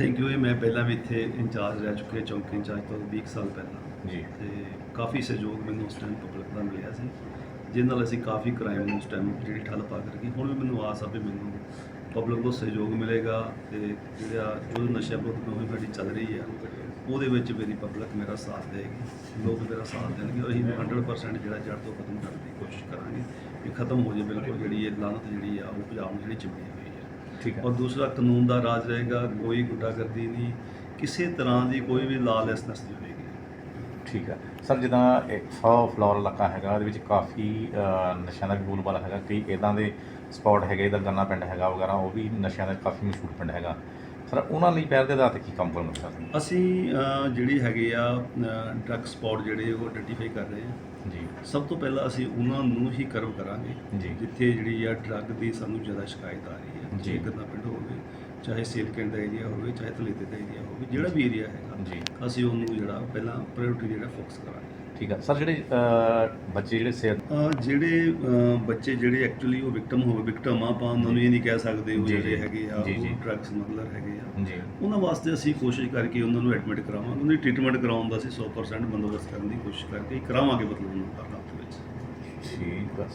Thank you ਇਹ ਮੈਂ ਪਹਿਲਾਂ ਵੀ ਇੱਥੇ ਇੰਚਾਰਜ ਰਹਿ ਚੁੱਕਿਆ ਚੌਂਕੀ ਇੰਚਾਰਜ ਤੋਂ 20 ਸਾਲ ਪਹਿਲਾਂ। ਜੀ। ਤੇ ਕਾਫੀ ਸਹਿਯੋਗ ਮੈਨੂੰ ਉਸ ਟਾਈਮ ਪਬਲਿਕ ਦਾ ਮਿਲਿਆ ਸੀ ਜਿਹਦੇ ਨਾਲ ਅਸੀਂ ਕਾਫੀ ਕ੍ਰਾਈਮ ਨੂੰ ਉਸ ਟਾਈਮ ਜਿਹੜੀ ਠੱਲ ਪਾ ਕਰ ਗਏ ਹੁਣ ਵੀ ਮੈਨੂੰ ਆਸ ਆ ਵੀ ਮੈਨੂੰ ਪਬਲਿਕ ਤੋਂ ਸਹਿਯੋਗ ਮਿਲੇਗਾ ਤੇ ਜਿਹੜਾ ਜੋ ਨਸ਼ਾ ਵਿਰੋਧ ਮੁਹਿੰਮ ਸਾਡੀ ਚੱਲ ਰਹੀ ਆ ਉਹਦੇ ਵਿੱਚ ਮੇਰੀ ਪਬਲਿਕ ਮੇਰਾ ਸਾਥ ਦੇਗੀ ਲੋਕ ਮੇਰਾ ਸਾਥ ਦੇਣਗੇ ਔਰ ਅਸੀਂ 100% ਜਿਹੜਾ ਜੜ ਤੋਂ ਖਤਮ ਕਰਨ ਦੀ ਕੋਸ਼ਿਸ਼ ਕਰਾਂਗੇ। ਕਿ ਖਤਮ ਹੋ ਜਾਏ ਬਿਲਕੁਲ ਜਿਹੜੀ ਇਹ ਲਾਨਤ ਜਿਹੜੀ ਆ ਉਹ ਪੰਜਾਬ ਨੂੰ ਜਿਹੜੀ ਚਿੰਬੜੀ ਹੋਈ। ਹੈ ਠੀਕ ਹੈ। ਔਰ ਦੂਸਰਾ ਕਾਨੂੰਨ ਦਾ ਰਾਜ ਰਹੇਗਾ ਕੋਈ ਗੁੰਡਾਗਰਦੀ ਨਹੀਂ ਕਿਸੇ ਤਰ੍ਹਾਂ ਦੀ ਕੋਈ ਵੀ ਲਾਲੈਸਨੈਸ ਨਹੀਂ ਹੋਏਗੀ। ਠੀਕ ਹੈ। ਸਰ ਜਿੱਦਾਂ 100 ਫਲੋਰ ਇਲਾਕਾ ਹੈਗਾ ਉਹਦੇ ਵਿੱਚ ਕਾਫੀ ਨਸ਼ਿਆਂ ਦਾ ਵੀ ਬੋਲਬਾਲਾ ਹੈਗਾ। ਕਈ ਇਦਾਂ ਦੇ ਸਪੌਟ ਹੈਗੇ ਇਧਰ ਗੰਨਾ ਪਿੰਡ ਹੈਗਾ ਵਗੈਰਾ ਉਹ ਵੀ ਨਸ਼ਿਆਂ ਦਾ ਕਾਫੀ ਮਸ਼ਹੂਰ ਪਿੰਡ ਹੈਗਾ। ਸਰ ਉਹਨਾਂ ਲਈ ਪਹਿਲ ਦੇ ਆਧਾਰ ਤੇ ਕੀ ਕੰਮ ਕਰਨਾ ਚਾਹੁੰਦੇ ਅਸੀਂ ਜਿਹੜੀ ਹੈਗੇ ਆ ਡਰੱਗ ਸਪੌਟ ਜਿਹੜੇ ਉਹ ਆਇਡੈਂਟੀਫਾਈ ਕਰ ਰਹੇ ਹਾਂ ਜੀ। ਸਭ ਤੋਂ ਪਹਿਲਾਂ ਅਸੀਂ ਉਹਨਾਂ ਨੂੰ ਹੀ ਕਰਵ ਕਰਾਂਗੇ ਜਿੱਥੇ ਜਿਹੜੀ ਆ ਡਰੱਗ ਦੀ ਸਾਨੂੰ ਜ਼ਿਆਦਾ ਸ਼ਿਕਾਇਤ ਆ ਰਹੀ ਹੈ। ਜੀ। ਗੰਨਾ ਪਿੰਡ ਹੋਵੇ ਚਾਹੇ ਸੇਲਕੈਂਡ ਦਾ ਏਰੀਆ ਹੋਵੇ ਚਾਹੇ ਤਲੇਤੇ ਦਾ ਏਰੀਆ ਹੋਵੇ ਜਿਹੜਾ ਵੀ ਏਰੀਆ ਹੈਗਾ ਜੀ ਅਸੀਂ ਉਹਨੂੰ ਜਿਹੜਾ ਪਹਿਲਾਂ ਪ੍ਰਾਇੋਰਟੀ ਜਿਹੜਾ ਫੋਕਸ ਕਰਾਂਗੇ। ਠੀਕ ਹੈ ਸਰ ਜਿਹੜੇ ਬੱਚੇ ਜਿਹੜੇ ਸਿਹਤ ਅਹ ਜਿਹੜੇ ਬੱਚੇ ਜਿਹੜੇ ਐਕਚੁਅਲੀ ਉਹ ਵਿਕਟਮ ਹੋਵੇ ਵਿਕਟਮ ਆਪਾਂ ਉਹਨਾਂ ਨੂੰ ਇਹ ਨਹੀਂ ਕਹਿ ਸਕਦੇ ਉਹ ਜਿਹੜੇ। ਹੈਗੇ ਆ। ਉਹ ਡਰੱਗ ਸਮਗਲਰ ਹੈਗੇ ਆ। ਜੀ। ਉਹਨਾਂ ਵਾਸਤੇ ਅਸੀਂ ਕੋਸ਼ਿਸ਼ ਕਰਕੇ ਉਹਨਾਂ ਨੂੰ ਐਡਮਿਟ ਕਰਾਵਾਂਗੇ। ਉਹਨਾਂ ਦੀ ਟ੍ਰੀਟਮੈਂਟ ਕਰਾਉਣ ਦਾ ਅਸੀਂ 100% ਬੰਦੋਬਸਤ ਕਰਨ ਦੀ ਕੋਸ਼ਿਸ਼ ਕਰਕੇ ਕਰਾਵਾਂਗੇ ਮਤਲਬ ਉਹਨਾਂ ਵਿੱਚ। ਠੀਕ ਹੈ